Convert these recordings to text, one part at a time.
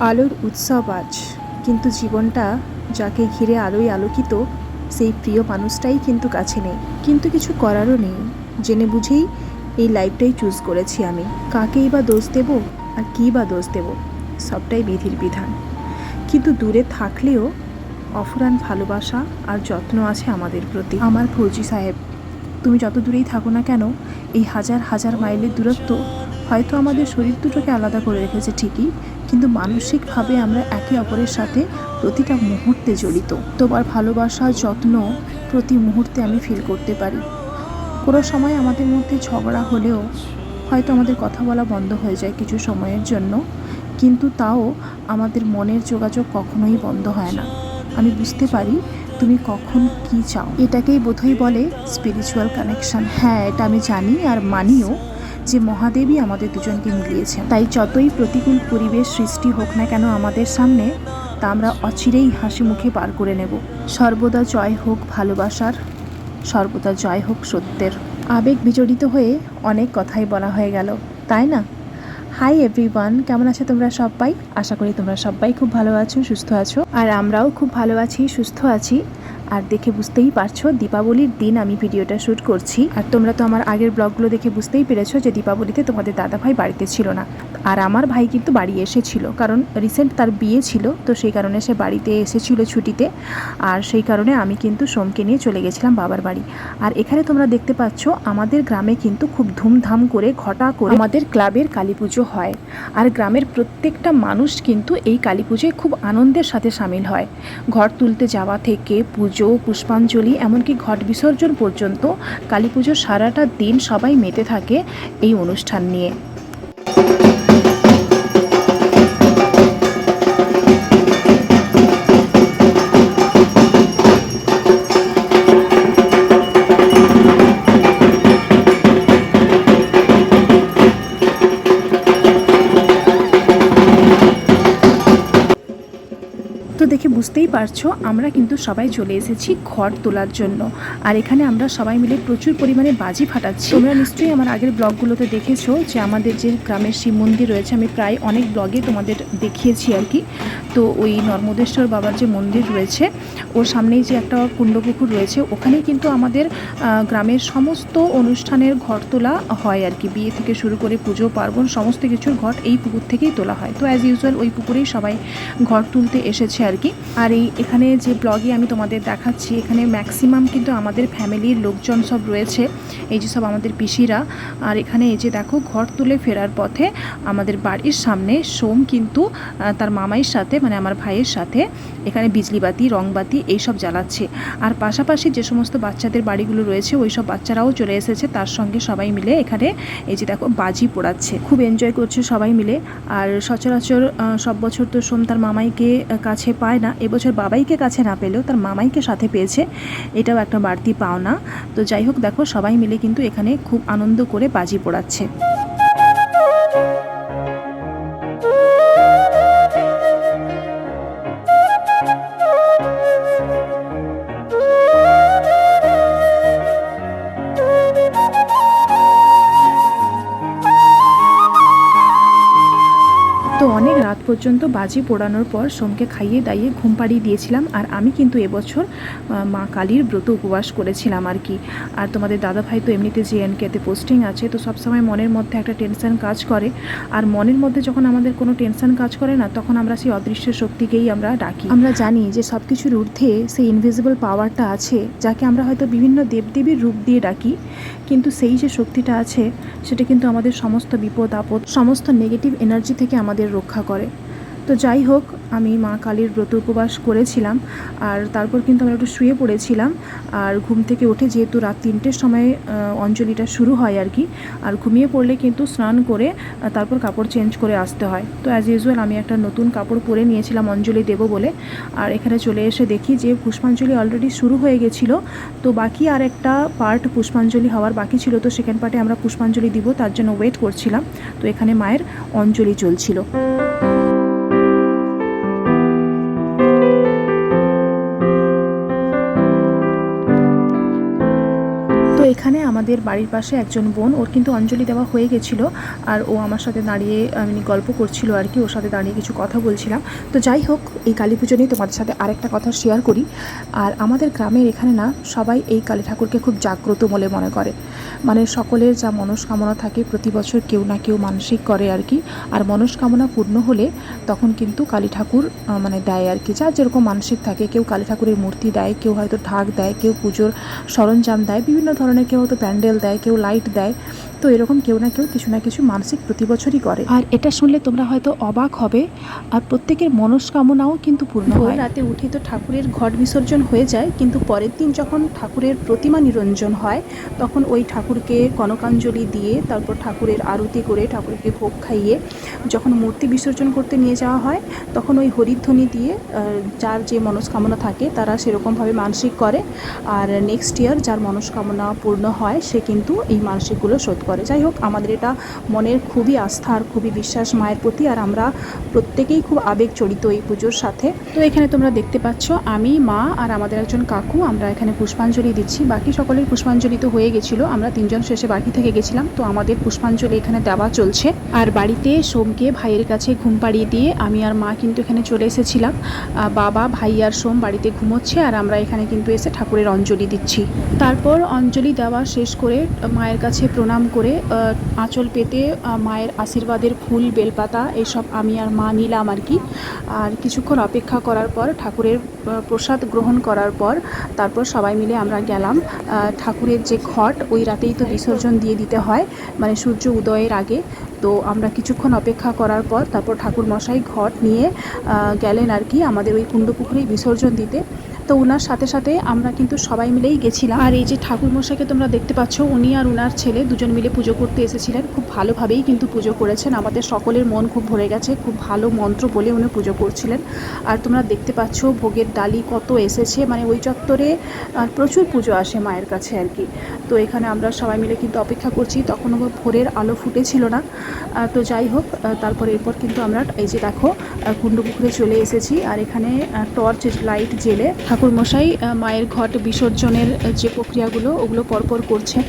আলোর উৎসব আজ। কিন্তু জীবনটা যাকে ঘিরে আলোয় আলোকিত, সেই প্রিয় মানুষটাই কিন্তু কাছে নেই। কিন্তু কিছু করারও নেই। জেনে বুঝেই এই লাইফটাই চুজ করেছি আমি। কাকেই বা দোষ দেব আর কী বা দোষ দেব, সবটাই বিধির বিধান। কিন্তু দূরে থাকলেও অফুরান ভালোবাসা আর যত্ন আছে আমাদের প্রতি। আমার ফৌজি সাহেব, তুমি যত দূরেই থাকো না কেন, এই হাজার হাজার মাইলের দূরত্ব হয়তো আমাদের শরীর দুটোকে আলাদা করে রেখেছে ঠিকই কিন্তু মানসিকভাবে আমরা একে অপরের সাথে প্রতিটা মুহূর্তে জড়িত। তোমার ভালোবাসা যত্ন প্রতি মুহূর্তে আমি ফিল করতে পারি। কোনো সময় আমাদের মধ্যে ঝগড়া হলেও হয়তো আমাদের কথা বলা বন্ধ হয়ে যায় কিছু সময়ের জন্য, কিন্তু তাও আমাদের মনের যোগাযোগ কখনোই বন্ধ হয় না। আমি বুঝতে পারি তুমি কখন কি চাও। এটাকেই বোধহয় বলে স্পিরিচুয়াল কানেকশন হ্যাঁ এটা আমি জানি আর মানিও। যে মহাদেবী আমাদের দুজনকে মিলিয়েছেন। তাই যতই প্রতিকূল পরিবেশ সৃষ্টি হোক না কেন আমাদের সামনে, তা আমরা অচিরেই হাসি মুখে পার করে নেব। সর্বদা জয় হোক ভালোবাসার, সর্বদা জয় হোক সত্যের। আবেগ বিজড়িত হয়ে অনেক কথাই বলা হয়ে গেল, তাই না? হাই এভরিওয়ান কেমন আছো তোমরা সবাই? আশা করি তোমরা সবাই খুব ভালো আছো, সুস্থ আছো। আর আমরাও খুব ভালো আছি, সুস্থ আছি। আর দেখে বুঝতেই পারছ, দীপাবলির দিন আমি ভিডিওটা শ্যুট করছি। আর তোমরা তো আমার আগের ব্লগগুলো দেখে বুঝতেই পেরেছ যে দীপাবলিতে তোমাদের দাদা ভাই বাড়িতে ছিল না। আর আমার ভাই কিন্তু বাড়ি এসেছিল, কারণ রিসেন্ট তার বিয়ে ছিল, তো সেই কারণে সে বাড়িতে এসেছিল ছুটিতে। আর সেই কারণে আমি কিন্তু সোমকে নিয়ে চলে গেছিলাম বাবার বাড়ি। আর এখানে তোমরা দেখতে পাচ্ছ, আমাদের গ্রামে কিন্তু খুব ধুমধাম করে ঘটা করে আমাদের ক্লাবের কালী পুজো হয়। আর গ্রামের প্রত্যেকটা মানুষ কিন্তু এই কালী পুজোয় খুব আনন্দের সাথে সামিল হয়। ঘর তুলতে যাওয়া থেকে পুজো, পুষ্পাঞ্জলি, এমনকি ঘট বিসর্জন পর্যন্ত কালী পুজোর সারাটা দিন সবাই মেতে থাকে এই অনুষ্ঠান নিয়ে। তো দেখে বুঝতেই পারছ, আমরা কিন্তু সবাই চলে এসেছি ঘর তোলার জন্য। আর এখানে আমরা সবাই মিলে প্রচুর পরিমাণে বাজি ফাটাচ্ছি। তোমরা নিশ্চয়ই আমার আগের ব্লগগুলোতে দেখেছ যে আমাদের যে গ্রামের শিব মন্দির রয়েছে, আমি প্রায় অনেক ব্লগে তোমাদের দেখিয়েছি আর কি। তো ওই নর্মদেশ্বর বাবার যে মন্দির রয়েছে, ওর সামনেই যে একটা কুণ্ডপুকুর রয়েছে, ওখানেই কিন্তু আমাদের গ্রামের সমস্ত অনুষ্ঠানের ঘর তোলা হয় আর কি। বিয়ে থেকে শুরু করে পুজো, পার্বণ, সমস্ত কিছুর ঘট এই পুকুর থেকেই তোলা হয়। তো অ্যাজ ইউজুয়াল ওই পুকুরেই সবাই ঘর তুলতে এসেছে আর কি আর এই এখানে যে ব্লগে আমি তোমাদের দেখাচ্ছি, এখানে ম্যাক্সিমাম কিন্তু আমাদের ফ্যামিলির লোকজন সব রয়েছে, এই যে সব আমাদের পিসিরা। আর এখানে এই যে দেখো, ঘর তুলে ফেরার পথে আমাদের বাড়ির সামনে সোম কিন্তু তার মামাইয়ের সাথে মানে আমার ভাইয়ের সাথে এখানে বিজলিবাতি, রংবাতি এইসব জ্বালাচ্ছে। আর পাশাপাশি যে সমস্ত বাচ্চাদের বাড়িগুলো রয়েছে ওই সব বাচ্চারাও চলে এসেছে, তার সঙ্গে সবাই মিলে এখানে এই যে দেখো, বাজি পোড়াচ্ছে। খুব এনজয় করছে সবাই মিলে। আর সচরাচর সব বছর তো সোম তার মামাইকে কাছে পায় না। এবছর বাবাইকে কাছে না পেলেও তার মামাইকে সাথে পেয়েছে। এটাও একটা বাড়তি পাওনা। তো যাই হোক, দেখো, সবাই মিলে কিন্তু এখানে খুব আনন্দ করে বাজি পোড়াচ্ছে। পর্যন্ত বাজি পোড়ানোর পর সোমকে খাইয়ে দাইয়ে ঘুম পাড়িয়ে দিয়েছিলাম, আর আমি কিন্তু এবছর মা কালীর ব্রত উপবাস করেছিলাম আর কি। আর তোমাদের দাদা ভাই তো এমনিতে জেএনকেতে পোস্টিং আছে, তো সবসময় মনের মধ্যে একটা টেনশন কাজ করে। আর মনের মধ্যে যখন আমাদের কোনো টেনশন কাজ করে না, তখন আমরা সেই অদৃশ্য শক্তিকেই আমরা ডাকি। আমরা জানি যে সব কিছুর ঊর্ধ্বে সেই ইনভিজিবল পাওয়ারটা আছে, যাকে আমরা হয়তো বিভিন্ন দেবদেবীর রূপ দিয়ে ডাকি, কিন্তু সেই যে শক্তিটা আছে, সেটা কিন্তু আমাদের সমস্ত বিপদ, আপদ, সমস্ত নেগেটিভ এনার্জি থেকে আমাদের রক্ষা করে। তো যাই হোক, আমি মা কালীর ব্রত উপবাস করেছিলাম আর তারপর কিন্তু আমরা একটু শুয়ে পড়েছিলাম আর ঘুম থেকে উঠে যেহেতু রাত তিনটের সময় অঞ্জলিটা শুরু হয় আর কি, আর ঘুমিয়ে পড়লে কিন্তু স্নান করে তারপর কাপড় চেঞ্জ করে আসতে হয়। তো অ্যাজ ইউজুয়াল আমি একটা নতুন কাপড় পরে নিয়েছিলাম অঞ্জলি দেবো বলে আর এখানে চলে এসে দেখি যে পুষ্পাঞ্জলি অলরেডি শুরু হয়ে গেছিল, তো বাকি আর একটা পার্ট পুষ্পাঞ্জলি হওয়ার বাকি ছিল, তো সেকেন্ড পার্টে আমরা পুষ্পাঞ্জলি দিব, তার জন্য ওয়েট করছিলাম। তো এখানে মায়ের অঞ্জলি চলছিল। আমাদের বাড়ির পাশে একজন বোন, ওর কিন্তু অঞ্জলি দেওয়া হয়ে গেছিল আর ও আমার সাথে দাঁড়িয়ে, আমি গল্প করছিল আর কি, ওর সাথে দাঁড়িয়ে কিছু কথা বলছিলাম। তো যাই হোক, এই কালী পুজো নিয়ে তোমাদের সাথে আরেকটা কথা শেয়ার করি। আর আমাদের গ্রামের এখানে না, সবাই এই কালী ঠাকুরকে খুব জাগ্রত বলে মনে করে। মানে সকলের যা মনস্কামনা থাকে, প্রতি বছর কেউ না কেউ মানসিক করে আর কি। আর মনস্কামনা পূর্ণ হলে তখন কিন্তু কালী ঠাকুর মানে দেয় আর কি। যার যেরকম মানসিক থাকে, কেউ কালী ঠাকুরের মূর্তি দেয়, কেউ হয়তো ঢাক দেয়, কেউ পুজোর সরঞ্জাম দেয়, বিভিন্ন ধরনের কেউ হয়তো প্যান্ডেল দেয় কেউ লাইট দেয় তো এরকম কেউ না কেউ কিছু না কিছু মানসিক প্রতি বছরই করে। আর এটা শুনলে তোমরা হয়তো অবাক হবে আর প্রত্যেকের মনস্কামনাও কিন্তু পূর্ণ হয়। রাতে উঠে তো ঠাকুরের ঘট বিসর্জন হয়ে যায় কিন্তু পরের দিন যখন ঠাকুরের প্রতিমা নিরঞ্জন হয় তখন ওই ঠাকুরকে কনকাঞ্জলি দিয়ে তারপর ঠাকুরের আরতি করে ঠাকুরকে ভোগ খাইয়ে যখন মূর্তি বিসর্জন করতে নিয়ে যাওয়া হয় তখন ওই হরিধ্বনি দিয়ে যার যে মনস্কামনা থাকে তারা সেরকমভাবে মানসিক করে। আর নেক্সট ইয়ার যার মনস্কামনা পূর্ণ হয় সে কিন্তু এই মানসিকগুলো শোধ করে। যাই হোক, আমাদের এটা মনের খুবই আস্থা আর খুবই বিশ্বাস মায়ের প্রতি, আর আমরা প্রত্যেকেই খুব আবেগ জড়িত এই পুজোর সাথে। তো এখানে তোমরা দেখতে পাচ্ছ, আমি, মা আর আমাদের একজন কাকু, আমরা এখানে পুষ্পাঞ্জলি দিচ্ছি। বাকি সকলের পুষ্পাঞ্জলি তো হয়ে গেছিল, আমরা তিনজন শেষে বাকি থেকে গেছিলাম। তো আমাদের পুষ্পাঞ্জলি এখানে দেওয়া চলছে। আর বাড়িতে সোমকে ভাইয়ের কাছে ঘুম পাড়িয়ে দিয়ে আমি আর মা কিন্তু এখানে চলে এসেছিলাম। বাবা, ভাই আর সোম বাড়িতে ঘুমোচ্ছে, আর আমরা এখানে কিন্তু এসে ঠাকুরের অঞ্জলি দিচ্ছি। তারপর অঞ্জলি দেওয়া শেষ করে মায়ের কাছে প্রণাম করে আঁচল পেতে মায়ের আশীর্বাদের ফুল, বেলপাতা এইসব আমি আর মা নিলাম আর কি। আর কিছুক্ষণ অপেক্ষা করার পর, ঠাকুরের প্রসাদ গ্রহণ করার পর, তারপর সবাই মিলে আমরা গেলাম। ঠাকুরের যে ঘট, ওই রাতেই তো বিসর্জন দিয়ে দিতে হয়। মানে সূর্য উদয়ের আগে। তো আমরা কিছুক্ষণ অপেক্ষা করার পর তারপর ঠাকুর মশাই ঘট নিয়ে গেলেন আর কি আমাদের ওই কুণ্ড পুকুরেই বিসর্জন দিতে। তো ওনার সাথে সাথে আমরা কিন্তু সবাই মিলেই গেছিলাম। আর এই যে ঠাকুর মশাইকে তোমরা দেখতে পাচ্ছ, উনি আর ওনার ছেলে দুজন মিলে পুজো করতে এসেছিলেন। ভালোভাবেই কিন্তু পুজো করেছেন। আমাদের সকলের মন খুব ভরে গেছে, খুব ভালো মন্ত্র বলে উনি পুজো করছিলেন। আর তোমরা দেখতে পাচ্ছ ভোগের ডালি কত এসেছে মানে ওই চত্বরে প্রচুর পুজো আসে মায়ের কাছে আর কি। তো এখানে আমরা সবাই মিলে কিন্তু অপেক্ষা করছি তখনও ভোরের আলো ফুটেছিল না। তো যাই হোক তারপর এরপর কিন্তু আমরা, এই যে দেখো কুণ্ডপুকুরে চলে এসেছি। আর এখানে টর্চ, লাইট জেলে ঠাকুর মশাই মায়ের ঘট বিসর্জনের যে প্রক্রিয়াগুলো, ওগুলো পরপর করছেন।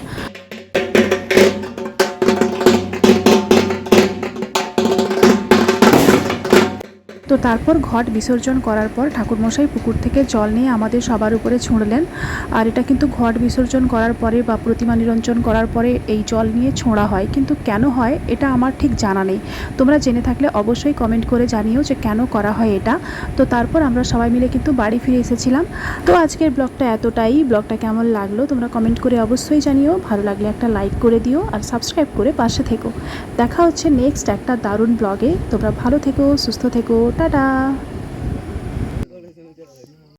তো তারপর ঘট বিসর্জন করার পর ঠাকুরমশাই পুকুর থেকে জল নিয়ে আমাদের সবার উপরে ছুঁড়লেন। আর এটা কিন্তু ঘট বিসর্জন করার পরে বা প্রতিমা নিরঞ্জন করার পরে এই জল নিয়ে ছোঁড়া হয়। কিন্তু কেন হয়, এটা আমার ঠিক জানা নেই। তোমরা জেনে থাকলে অবশ্যই কমেন্ট করে জানিও যে কেন করা হয় এটা। তো তারপর আমরা সবাই মিলে কিন্তু বাড়ি ফিরে এসেছিলাম। তো আজকের ব্লগটা এতটাই। ব্লগটা কেমন লাগল তোমরা কমেন্ট করে অবশ্যই জানিও। ভালো লাগলে একটা লাইক করে দিও আর সাবস্ক্রাইব করে পাশে থেকো। দেখা হচ্ছে নেক্সট একটা দারুণ ব্লগে। তোমরা ভালো থেকো, সুস্থ থেকো। Ta-da!